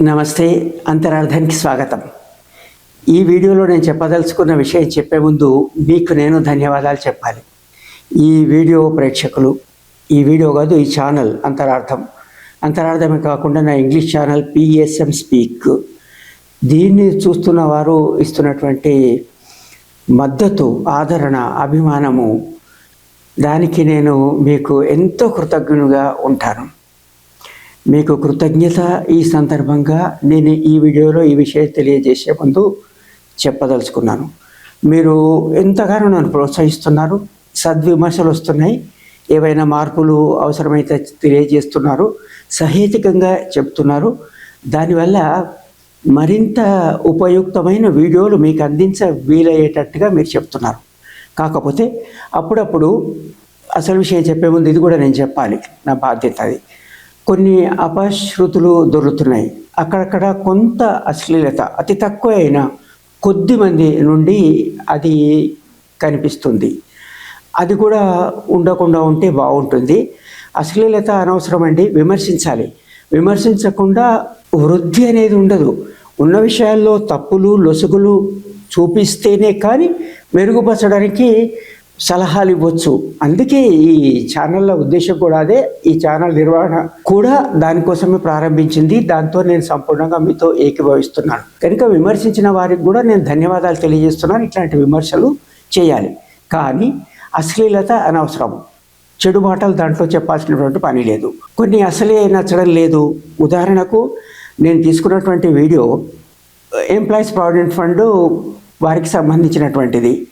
నమస్తే అంతరార్థానికి స్వాగతం. ఈ వీడియోలో నేను చెప్పదలుచుకున్న విషయం చెప్పే ముందు మీకు నేను ధన్యవాదాలు చెప్పాలి. ఈ వీడియో ప్రేక్షకులు ఈ వీడియో కాదు ఈ ఛానల్ అంతరార్థం. అంతరార్థమే కాకుండా నా ఇంగ్లీష్ ఛానల్ పిఎస్ఎం స్పీక్. దీన్ని చూస్తున్న వారు ఇస్తున్నటువంటి మద్దతు ఆదరణ అభిమానము దానికి నేను మీకు ఎంతో కృతజ్ఞునిగా ఉంటాను. మీకు కృతజ్ఞత ఈ సందర్భంగా నేను ఈ వీడియోలో ఈ విషయం తెలియజేసే ముందు చెప్పదలుచుకున్నాను. మీరు ఎంతగానో నన్ను ప్రోత్సహిస్తున్నారు సద్విమర్శలు వస్తున్నాయి ఏవైనా మార్పులు అవసరమైతే తెలియజేస్తున్నారు సహేతుకంగా చెప్తున్నారు. దానివల్ల మరింత ఉపయుక్తమైన వీడియోలు మీకు అందించ వీలయ్యేటట్టుగా మీరు చెప్తున్నారు. కాకపోతే అప్పుడప్పుడు అసలు విషయం చెప్పే ముందు ఇది కూడా నేను చెప్పాలి నా బాధ్యత అది. కొన్ని అపశృతులు దొరుకుతున్నాయి. అక్కడక్కడ కొంత అశ్లీలత అతి తక్కువ అయినా కొద్ది మంది నుండి అది కనిపిస్తుంది. అది కూడా ఉండకుండా ఉంటే బాగుంటుంది. అశ్లీలత అనవసరం అండి విమర్శించాలి. విమర్శించకుండా వృద్ధి అనేది ఉండదు. ఉన్న విషయాల్లో తప్పులు లొసుగులు చూపిస్తేనే కానీ మెరుగుపరచడానికి సలహాలు ఇవ్వచ్చు. అందుకే ఈ ఛానళ్ళ ఉద్దేశం కూడా అదే. ఈ ఛానల్ నిర్వహణ కూడా దానికోసమే ప్రారంభించింది. దాంతో నేను సంపూర్ణంగా మీతో ఏకీభవిస్తున్నాను. కనుక విమర్శించిన వారికి కూడా నేను ధన్యవాదాలు తెలియజేస్తున్నాను. ఇట్లాంటి విమర్శలు చేయాలి. కానీ అశ్లీలత అనవసరం. చెడు మాటలు దాంట్లో చెప్పాల్సినటువంటి పని లేదు. కొన్ని అసలే నచ్చడం లేదు. ఉదాహరణకు నేను తీసుకున్నటువంటి వీడియో ఎంప్లాయీస్ ప్రావిడెంట్ ఫండ్ వారికి సంబంధించినటువంటిది.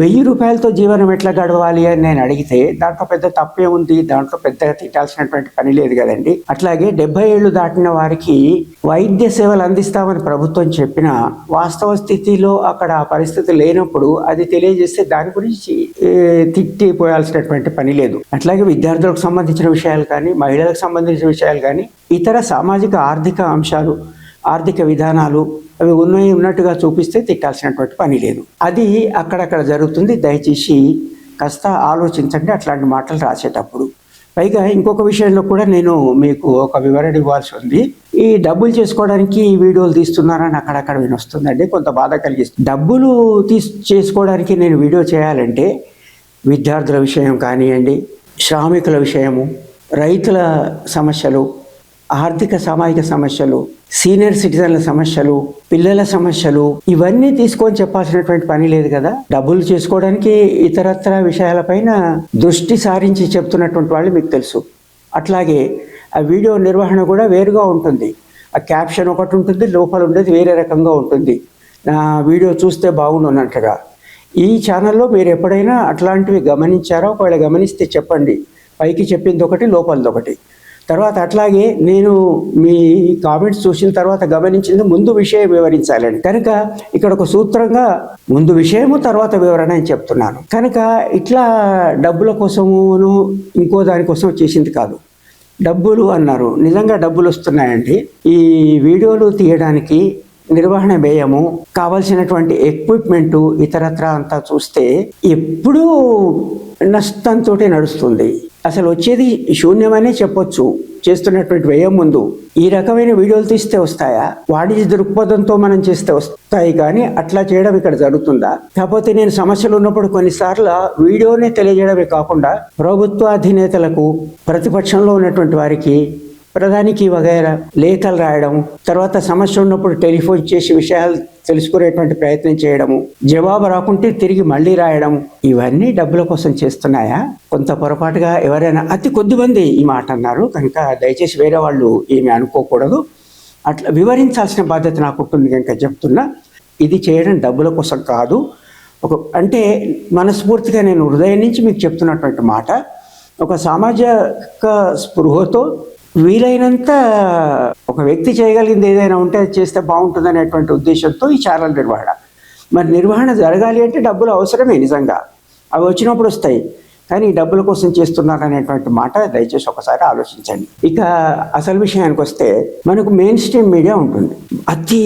వెయ్యి రూపాయలతో జీవనం ఎట్లా గడవాలి అని నేను అడిగితే దాంట్లో పెద్ద తప్పే ఉంది దాంట్లో పెద్దగా తిట్టాల్సినటువంటి పని లేదు కదండి. అట్లాగే డెబ్బై ఏళ్ళు దాటిన వారికి వైద్య సేవలు అందిస్తామని ప్రభుత్వం చెప్పిన వాస్తవ స్థితిలో అక్కడ ఆ పరిస్థితి లేనప్పుడు అది తెలియజేస్తే దాని గురించి తిట్టి తిట్టిపోయాల్సినటువంటి పని లేదు. అట్లాగే విద్యార్థులకు సంబంధించిన విషయాలు కానీ మహిళలకు సంబంధించిన విషయాలు కానీ ఇతర సామాజిక ఆర్థిక అంశాలు ఆర్థిక విధానాలు అవి ఉన్నాయి ఉన్నట్టుగా చూపిస్తే తిట్టాల్సినటువంటి పని లేదు. అది అక్కడక్కడ జరుగుతుంది. దయచేసి కాస్త ఆలోచించండి. అట్లాంటి మాటలు రాసేటప్పుడు. పైగా ఇంకొక విషయంలో కూడా నేను మీకు ఒక వివరణ ఇవ్వాల్సి ఉంది. ఈ డబ్బులు చేసుకోవడానికి ఈ వీడియోలు తీస్తున్నారని అక్కడక్కడ వినొస్తుందండి. కొంత బాధ కలిగిస్తుంది. డబ్బులు తీ చేసుకోవడానికి నేను వీడియో చేయాలంటే విద్యార్థుల విషయం కానివ్వండి శ్రామికుల విషయము రైతుల సమస్యలు ఆర్థిక సామాజిక సమస్యలు సీనియర్ సిటిజన్ల సమస్యలు పిల్లల సమస్యలు ఇవన్నీ తీసుకొని చెప్పాల్సినటువంటి పని లేదు కదా. డబ్బులు చేసుకోవడానికి ఇతరత్ర విషయాలపైన దృష్టి సారించి చెప్తున్నటువంటి వాళ్ళు మీకు తెలుసు. అట్లాగే ఆ వీడియో నిర్వహణ కూడా వేరుగా ఉంటుంది. ఆ క్యాప్షన్ ఒకటి ఉంటుంది లోపల ఉండేది వేరే రకంగా ఉంటుంది. నా వీడియో చూస్తే బాగుండున్నట్టుగా ఈ ఛానల్లో మీరు ఎప్పుడైనా అట్లాంటివి గమనించారా? ఒకవేళ గమనిస్తే చెప్పండి. పైకి చెప్పింది ఒకటి లోపలది ఒకటి. తర్వాత అట్లాగే నేను మీ కామెంట్స్ చూసిన తర్వాత గమనించింది ముందు విషయం వివరించాలని కనుక ఇక్కడ ఒక సూత్రంగా ముందు విషయము తర్వాత వివరణ అని చెప్తున్నాను. కనుక ఇట్లా డబ్బుల కోసమును ఇంకో దానికోసం చేసింది కాదు. డబ్బులు అన్నారు. నిజంగా డబ్బులు వస్తున్నాయండి. ఈ వీడియోలు తీయడానికి నిర్వహణ వ్యయము కావలసినటువంటి ఎక్విప్మెంటు ఇతరత్ర అంతా చూస్తే ఎప్పుడూ నష్టంతో నడుస్తుంది. అసలు వచ్చేది శూన్యమనే చెప్పొచ్చు. చేస్తున్నటువంటి వ్యయం ముందు ఈ రకమైన వీడియోలు తీస్తే వస్తాయా? వాణిజ్య దృక్పథంతో మనం చేస్తే వస్తాయి కానీ అట్లా చేయడం ఇక్కడ జరుగుతుందా? కాకపోతే నేను సమస్యలు ఉన్నప్పుడు కొన్నిసార్లు వీడియోనే తెలియజేయడమే కాకుండా ప్రభుత్వ అధినేతలకు ప్రతిపక్షంలో ఉన్నటువంటి వారికి ప్రధానికి వగైరా లేఖలు రాయడం తర్వాత సమస్య ఉన్నప్పుడు టెలిఫోన్ చేసి విషయాలు తెలుసుకునేటువంటి ప్రయత్నం చేయడము జవాబు రాకుంటే తిరిగి మళ్ళీ రాయడం ఇవన్నీ డబ్బుల కోసం చేస్తున్నాయా? కొంత పొరపాటుగా ఎవరైనా అతి కొద్ది మంది ఈ మాట అన్నారు. కనుక దయచేసి వేరే వాళ్ళు ఏమి అనుకోకూడదు. అట్లా వివరించాల్సిన బాధ్యత నాకు ఉంటుంది కనుక చెప్తున్నా. ఇది చేయడం డబ్బుల కోసం కాదు. ఒక అంటే మనస్ఫూర్తిగా నేను హృదయం నుంచి మీకు చెప్తున్నటువంటి మాట ఒక సామాజిక స్పృహతో వీలైనంత ఒక వ్యక్తి చేయగలిగింది ఏదైనా ఉంటే అది చేస్తే బాగుంటుంది అనేటువంటి ఉద్దేశంతో ఈ ఛానల్ నిర్వహణ. మరి నిర్వహణ జరగాలి అంటే డబ్బులు అవసరమే నిజంగా. అవి వచ్చినప్పుడు వస్తాయి. కానీ ఈ డబ్బుల కోసం చేస్తున్నారు అనేటువంటి మాట దయచేసి ఒకసారి ఆలోచించండి. ఇక అసలు విషయానికి వస్తే మనకు మెయిన్ స్ట్రీమ్ మీడియా ఉంటుంది. అతి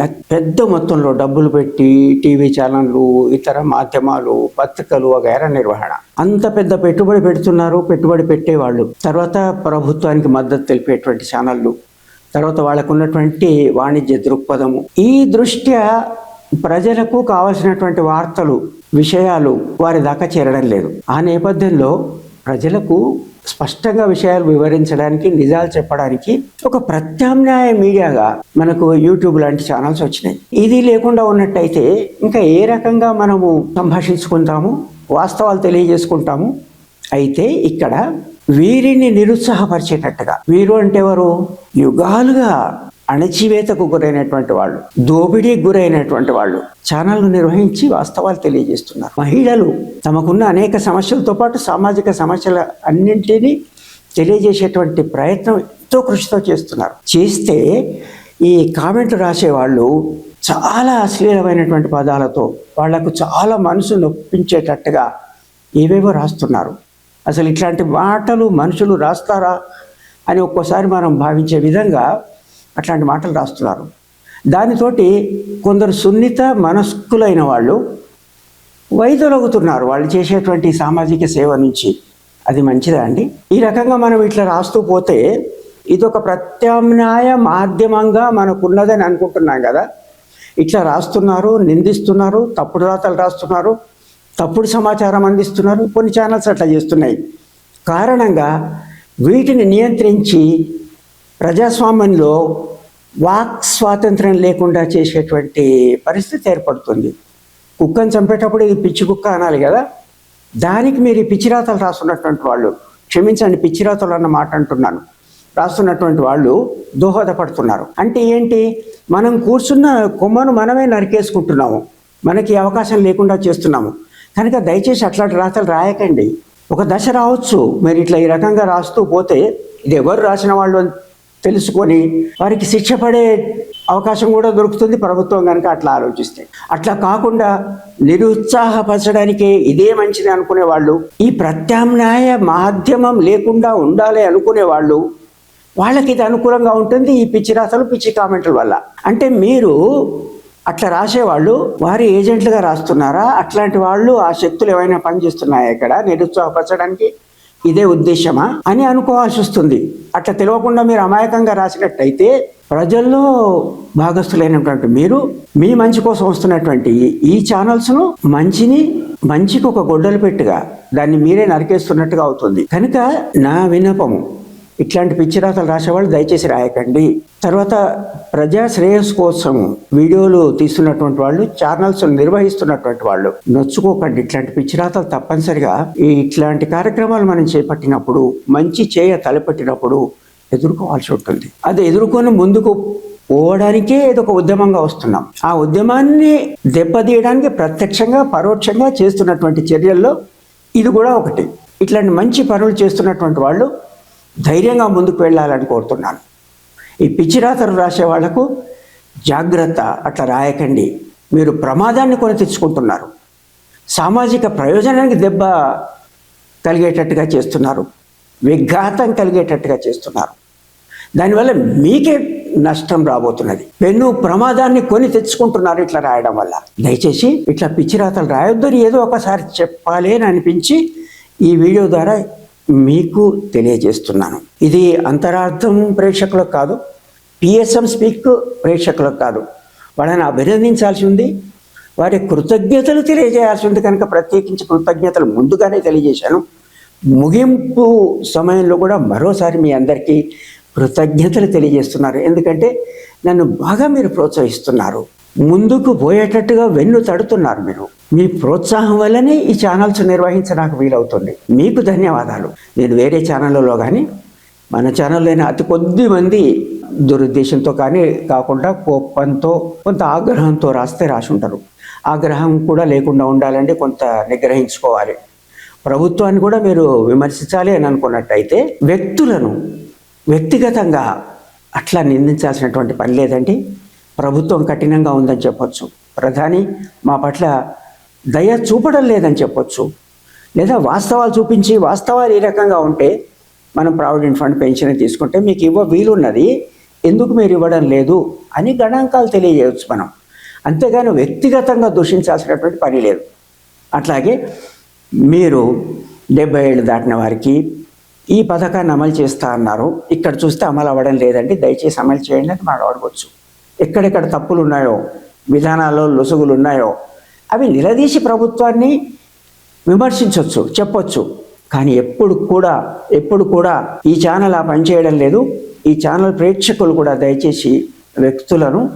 అతి పెద్ద మొత్తంలో డబ్బులు పెట్టి టీవీ ఛానళ్ళు ఇతర మాధ్యమాలు పత్రికలు వగైరా నిర్వహణ. అంత పెద్ద పెట్టుబడి పెడుతున్నారు పెట్టుబడి పెట్టేవాళ్ళు. తర్వాత ప్రభుత్వానికి మద్దతు తెలిపేటువంటి ఛానళ్ళు. తర్వాత వాళ్ళకు ఉన్నటువంటి వాణిజ్య దృక్పథము. ఈ దృష్ట్యా ప్రజలకు కావలసినటువంటి వార్తలు విషయాలు వారి దాకా చేరడం లేదు. ఆ నేపథ్యంలో ప్రజలకు స్పష్టంగా విషయాలు వివరించడానికి నిజాలు చెప్పడానికి ఒక ప్రత్యామ్నాయ మీడియాగా మనకు యూట్యూబ్ లాంటి ఛానల్స్ వచ్చినాయి. ఇది లేకుండా ఉన్నట్టయితే ఇంకా ఏ రకంగా మనము సంభాషించుకుంటాము వాస్తవాలు తెలియజేసుకుంటాము? అయితే ఇక్కడ వీరిని నిరుత్సాహపరిచేటట్టుగా వీరు అంటే ఎవరు? యుగాలుగా అణచివేతకు గురైనటువంటి వాళ్ళు దోపిడీకి గురైనటువంటి వాళ్ళు ఛానళ్ళు నిర్వహించి వాస్తవాలు తెలియజేస్తున్నారు. మహిళలు తమకున్న అనేక సమస్యలతో పాటు సామాజిక సమస్యల అన్నింటినీ తెలియజేసేటువంటి ప్రయత్నం ఎంతో కృషితో చేస్తున్నారు. చేస్తే ఈ కామెంట్ రాసేవాళ్ళు చాలా అశ్లీలమైనటువంటి పదాలతో వాళ్ళకు చాలా మనసు నొప్పించేటట్టుగా ఏవేవో రాస్తున్నారు. అసలు ఇట్లాంటి మాటలు మనుషులు రాస్తారా అని ఒక్కోసారి మనం భావించే విధంగా అట్లాంటి మాటలు రాస్తున్నారు. దానితోటి కొందరు సున్నిత మనస్కులైన వాళ్ళు వైదొలగుతున్నారు. వాళ్ళు చేసేటువంటి సామాజిక సేవ నుంచి. అది మంచిదా అండి? ఈ రకంగా మనం ఇట్లా రాస్తూ పోతే ఇదొక ప్రత్యామ్నాయ మాధ్యమంగా మనకున్నదని అనుకుంటున్నాం కదా. ఇట్లా రాస్తున్నారు నిందిస్తున్నారు తప్పుడు రాతలు రాస్తున్నారు తప్పుడు సమాచారం అందిస్తున్నారు. కొన్ని ఛానల్స్ అట్లా చేస్తున్నాయి. కారణంగా వీటిని నియంత్రించి ప్రజాస్వామ్యంలో వాక్ స్వాతంత్రం లేకుండా చేసేటువంటి పరిస్థితి ఏర్పడుతుంది. కుక్కను చంపేటప్పుడు ఇది పిచ్చి కుక్క అనాలి కదా. దానికి మీరు ఈ పిచ్చిరాతలు రాస్తున్నటువంటి వాళ్ళు క్షమించండి పిచ్చిరాతలు అన్న మాట అంటున్నాను. రాస్తున్నటువంటి వాళ్ళు దోహదపడుతున్నారు. అంటే ఏంటి? మనం కూర్చున్న కొమ్మను మనమే నరికేసుకుంటున్నాము. మనకి అవకాశం లేకుండా చేస్తున్నాము. కనుక దయచేసి అట్లాంటి రాతలు రాయకండి. ఒక దశ రావచ్చు. మీరు ఇట్లా ఈ రకంగా రాస్తూ పోతే ఇది ఎవరు రాసిన వాళ్ళు అని తెలుసుకొని వారికి శిక్ష పడే అవకాశం కూడా దొరుకుతుంది. ప్రభుత్వం కనుక అట్లా ఆలోచిస్తే. అట్లా కాకుండా నిరుత్సాహపరచడానికే ఇదే మంచిది అనుకునే వాళ్ళు ఈ ప్రత్యామ్నాయ మాధ్యమం లేకుండా ఉండాలి అనుకునే వాళ్ళు వాళ్ళకి ఇది అనుకూలంగా ఉంటుంది ఈ పిచ్చి రాతలు పిచ్చి కామెంట్ల వల్ల. అంటే మీరు అట్లా రాసేవాళ్ళు వారి ఏజెంట్లుగా రాస్తున్నారా? అట్లాంటి వాళ్ళు ఆ శక్తులు ఏమైనా పనిచేస్తున్నాయా ఇక్కడ? నిరుత్సాహపరచడానికి ఇదే ఉద్దేశమా? అని అనుకోవాల్సి వస్తుంది. అట్లా తెలియకుండా మీరు అమాయకంగా రాసినట్టయితే ప్రజల్లో భాగస్థులైనటువంటి మీరు మీ మంచి కోసం వస్తున్నటువంటి ఈ- ఛానల్స్ను మంచిని మంచికి ఒక గొడ్డలు పెట్టుగా దాన్ని మీరే నరికేస్తున్నట్టుగా అవుతుంది. కనుక నా విన్నపము ఇట్లాంటి పిచ్చిరాతలు రాసేవాళ్ళు దయచేసి రాయకండి. తర్వాత ప్రజా శ్రేయస్సు కోసం వీడియోలు తీస్తున్నటువంటి వాళ్ళు ఛానల్స్ నిర్వహిస్తున్నటువంటి వాళ్ళు నొచ్చుకోకండి. ఇట్లాంటి పిచ్చిరాతలు తప్పనిసరిగా ఈ ఇట్లాంటి కార్యక్రమాలు మనం చేపట్టినప్పుడు మంచి చేయ తలపెట్టినప్పుడు ఎదుర్కోవాల్సి ఉంటుంది. అది ఎదుర్కొని ముందుకు పోవడానికే ఏదో ఒక ఉద్యమంగా వస్తున్నాం. ఆ ఉద్యమాన్ని దెబ్బతీయడానికి ప్రత్యక్షంగా పరోక్షంగా చేస్తున్నటువంటి చర్యల్లో ఇది కూడా ఒకటి. ఇట్లాంటి మంచి పనులు చేస్తున్నటువంటి వాళ్ళు ధైర్యంగా ముందుకు వెళ్ళాలని కోరుతున్నాను. ఈ పిచ్చిరాతలు రాసే వాళ్ళకు జాగ్రత్త అట్లా రాయకండి. మీరు ప్రమాదాన్ని కొని తెచ్చుకుంటున్నారు. సామాజిక ప్రయోజనానికి దెబ్బ కలిగేటట్టుగా చేస్తున్నారు. విఘాతం కలిగేటట్టుగా చేస్తున్నారు. దానివల్ల మీకే నష్టం రాబోతున్నది. పెన్ను ప్రమాదాన్ని కొని తెచ్చుకుంటున్నారు ఇట్లా రాయడం వల్ల. దయచేసి ఇట్లా పిచ్చిరాతలు రాయొద్దని ఏదో ఒకసారి చెప్పాలి అని అనిపించి ఈ వీడియో ద్వారా మీకు తెలియజేస్తున్నాను. ఇది అంతరార్థం ప్రేక్షకులకు కాదు పిఎస్ఎం స్పీక్ ప్రేక్షకులకు కాదు. వాళ్ళని అభినందించాల్సి ఉంది వారి కృతజ్ఞతలు తెలియజేయాల్సి ఉంది కనుక ప్రత్యేకించి కృతజ్ఞతలు ముందుగానే తెలియజేశాను. ముగింపు సమయంలో కూడా మరోసారి మీ అందరికీ కృతజ్ఞతలు తెలియజేస్తున్నారు. ఎందుకంటే నన్ను బాగా మీరు ప్రోత్సహిస్తున్నారు. ముందుకు పోయేటట్టుగా వెన్ను తడుతున్నారు మీరు. మీ ప్రోత్సాహం వల్లనే ఈ ఛానల్స్ నిర్వహించడానికి వీలవుతుంది. మీకు ధన్యవాదాలు. నేను వేరే ఛానళ్ళలో కానీ మన ఛానల్లోనే అతి కొద్ది మంది దురుద్దేశంతో కానీ కాకుండా కోపంతో కొంత ఆగ్రహంతో రాస్తే రాసి ఉంటారు ఆగ్రహం కూడా లేకుండా ఉండాలంటే కొంత నిగ్రహించుకోవాలి. ప్రభుత్వాన్ని కూడా మీరు విమర్శించాలి అని అనుకున్నట్టయితే వ్యక్తులను వ్యక్తిగతంగా అట్లా నిందించాల్సినటువంటి పని లేదండి. ప్రభుత్వం కఠినంగా ఉందని చెప్పొచ్చు. ప్రధాని మా పట్ల దయ చూపడం లేదని చెప్పొచ్చు. లేదా వాస్తవాలు చూపించి వాస్తవాలు ఈ రకంగా ఉంటే మనం ప్రావిడెంట్ ఫండ్ పెన్షన్ తీసుకుంటే మీకు ఇవ్వ వీలున్నది ఎందుకు మీరు ఇవ్వడం లేదు అని గణాంకాలు తెలియజేయవచ్చు మనం. అంతేగాని వ్యక్తిగతంగా దూషించాల్సినటువంటి పని లేదు. అట్లాగే మీరు డెబ్బై ఏళ్ళు దాటిన వారికి ఈ పథకాన్ని అమలు చేస్తా అన్నారు. ఇక్కడ చూస్తే అమలు అవ్వడం లేదండి. దయచేసి అమలు చేయండి అని మనం అడగవచ్చు ఎక్కడెక్కడ తప్పులు ఉన్నాయో విధానాల్లో లొసుగులు ఉన్నాయో అవి నిలదీసి ప్రభుత్వాన్ని విమర్శించవచ్చు చెప్పొచ్చు. కానీ ఎప్పుడు కూడా ఎప్పుడు కూడా ఈ ఛానల్ ఆ పనిచేయడం లేదు. ఈ ఛానల్ ప్రేక్షకులు కూడా దయచేసి వ్యక్తులను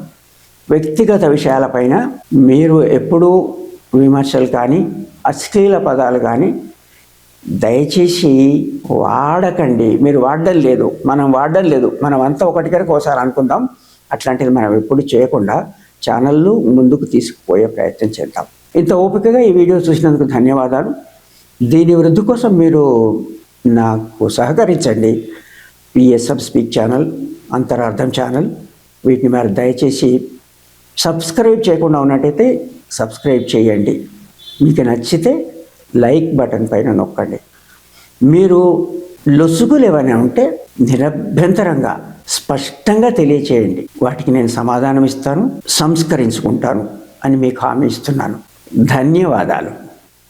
వ్యక్తిగత విషయాలపైన మీరు ఎప్పుడూ విమర్శలు కానీ అశ్లీల పదాలు కానీ దయచేసి వాడకండి. మీరు వాడడం లేదు. మనం వాడడం లేదు. మనం అంతా ఒకటి కనుక ఒకసారి అనుకుందాం. అట్లాంటిది మనం ఎప్పుడు చేయకుండా ఛానళ్ళు ముందుకు తీసుకుపోయే ప్రయత్నం చేద్దాం. ఇంత ఓపికగా ఈ వీడియో చూసినందుకు ధన్యవాదాలు. దీని వృద్ధి కోసం మీరు నాకు సహకరించండి. పిఎస్ఎఫ్ స్పీక్ ఛానల్ అంతరార్థం ఛానల్ వీటిని మీరు దయచేసి సబ్స్క్రైబ్ చేయకుండా ఉన్నట్టయితే సబ్స్క్రైబ్ చేయండి. మీకు నచ్చితే లైక్ బటన్ పైన నొక్కండి. మీరు లొసుగులు ఏమైనా ఉంటే నిరభ్యంతరంగా స్పష్టంగా తెలియచేయండి. వాటికి నేను సమాధానం ఇస్తాను సంస్కరించుకుంటాను అని మీకు హామీ ఇస్తున్నాను. ధన్యవాదాలు.